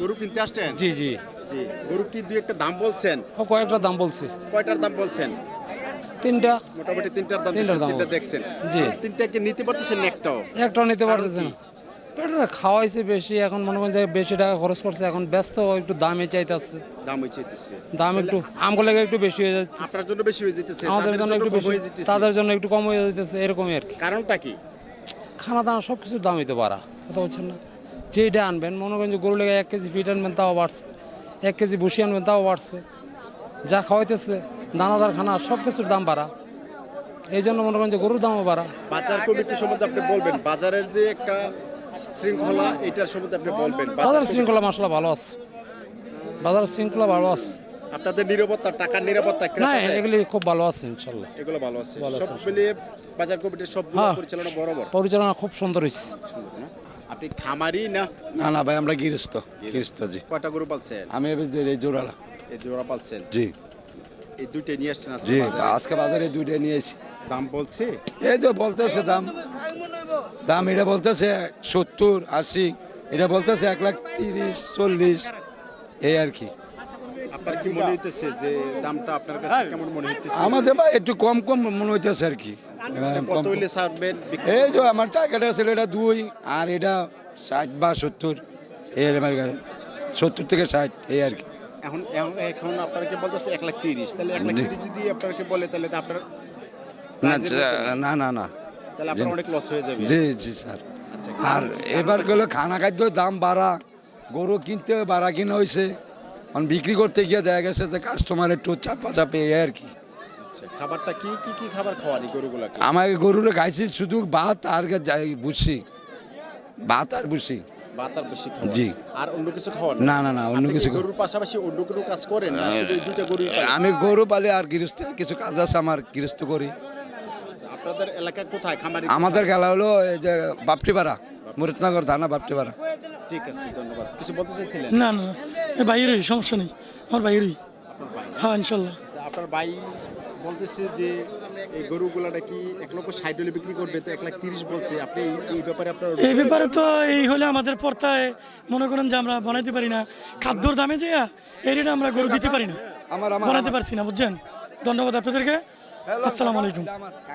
গরু কিনতে আসছেন? জি জি। জি গরু কি দুই একটা দাম বলছেন? ও কয়েকটা দাম বলছে। কয়টার দাম বলছেন? তিনটা। মোটামুটি তিনটার দাম তিনটার দাম তিনটা দেখছেন। জি। তিনটা কি নিতে পারতেছেন একটাও? একটাও নিতে পারতেছে কি? না। খাওয়াইছে বেশি এখন মনে করেন যে বেশি টাকা খরচ করছে এখন ব্যস্ত একটু দামে চাইতেছে। দাম যেতেছে দাম একটু আমগুলো একটু বেশি হয়ে যাচ্ছে। আপনার জন্য বেশি হয়ে যেতেছে আমাদের জন্য একটু কম বেশি হয়ে যেতেছে তাদের জন্য একটু কম হয়ে যেতেছে এরকমই আর কি। কারণটা কি? খানা দানা সব কিছুর দাম হইতে পারা কথা বলছেন না? যেটা আনবেন মনে করেন যে গরু লেগে এক কেজি ফিট আনবেন তাও বাড়ছে। এক কেজি ভুসি আনবেন তাও বাড়ছে। যা খাওয়াইতেছে দানাদার খানা সব কিছুর দাম বাড়া। এই জন্য মনে করেন যে গরুর দামও বাড়া। বাজার কমিটি সম্বন্ধে আপনি বলবেন বাজারের যে একটা শৃঙ্খলা এটার সম্বন্ধে আপনি বলবেন। বাজার শৃঙ্খলা মশলা ভালো আছে। বাজার শৃঙ্খলা ভালো আছে। আপনাদের নিরাপত্তা টাকার নিরাপত্তা না এগুলি খুব ভালো আছে ইনশাল্লাহ এগুলো ভালো আছে। সব মিলিয়ে বাজার কমিটির সব হ্যাঁ। পরিচালনা বরাবর। পরিচালনা খুব সুন্দর হয়েছে? আপনি খামারি না? না না ভাই আমরা গৃহস্থ গৃহস্থ জি। কয়টা গরু পালছেন? আমি এই জোড়ালা এই জোড়া পালছেন? জি। এই দুইটা নিয়ে আসছেন আজকে জি বাজারে। আজকে বাজারে দুইটা নিয়েছি দাম বলছে? এই তো বলতেছে দাম। দাম এটা বলতেছে সত্তর আশি এটা বলতেছে এক লাখ তিরিশ চল্লিশ। এই আর কি। আপনার কি মনে হইতেছে যে দামটা আপনার কাছে কেমন মনে হইতেছে? আমাদের ভাই একটু কম কম মনে হইতেছে আর কি। হ্যাঁ, কত হইলে ছাড়বেন এই যে আমার টার্গেট ছিল এটা দুই আর এটা ষাট বা সত্তর এই আমার সত্তর থেকে ষাট এই আর কি। এখন এখন- এখন আপনাকে বলতেছে এক লাখ তিরিশ। তাহলে এক লাখ। তিরিশ যদি আপনাকে বলে তাহলে তো আপনার না না না না। তাহলে আপনার অনেক লস হয়ে যাবে। জি জি স্যার। আচ্ছা, আর এবার গেলো খানা খাদ্য দাম বাড়া। গরু কিনতে বাড়া কিনা হয়েছে এখন বিক্রি করতে গিয়ে দেখা গেছে যে কাস্টমার একটু চাপা চাপে আর কি। আচ্ছা, খাবারটা কি কি কি খাবার খাওয়ানি গরুগুলাকে? আমার গরুরে খাইছি শুধু ভাত আর যাই বুঝছি ভাত আর ভাত আর বেশি খাওয়া জি। আর অন্য কিছু খাওয়ান না না না অন্য কিছু গরুর পাশাপাশি অন্য কোনো কাজ করেন দুইটা পালেন? আমি গরু পালি আর গৃহস্থ কিছু কাজ আছে আমার গৃহস্থ করি। আপনাদের এলাকা কোথায়? খামারি আমাদের খেলা হলো এই যে বাপটিপাড়া মুরিতনগর থানা বাপটিপাড়া। ঠিক আছে ধন্যবাদ। কিছু বলতে চাইছিলেন? না না বাইরেই সমস্যা নেই। আমার বাইরেই? হ্যাঁ ইনশাল্লাহ। আপনার ভাই বলতেছে যে এই গরুগুলা নাকি এক লক্ষ ষাট হলে বিক্রি করবে তো এক লাখ তিরিশ বলছে। আপনি এই- ব্যাপারে আপনার এই ব্যাপারে তো এই হলে আমাদের পর্তায় মনে করেন যে আমরা বানাইতে পারি না। খাদ্যর দামে যে এই রেটে আমরা গরু দিতে পারি না। বানাইতে পারছি না বুঝছেন? ধন্যবাদ আপনাদেরকে। আসসালামু আলাইকুম।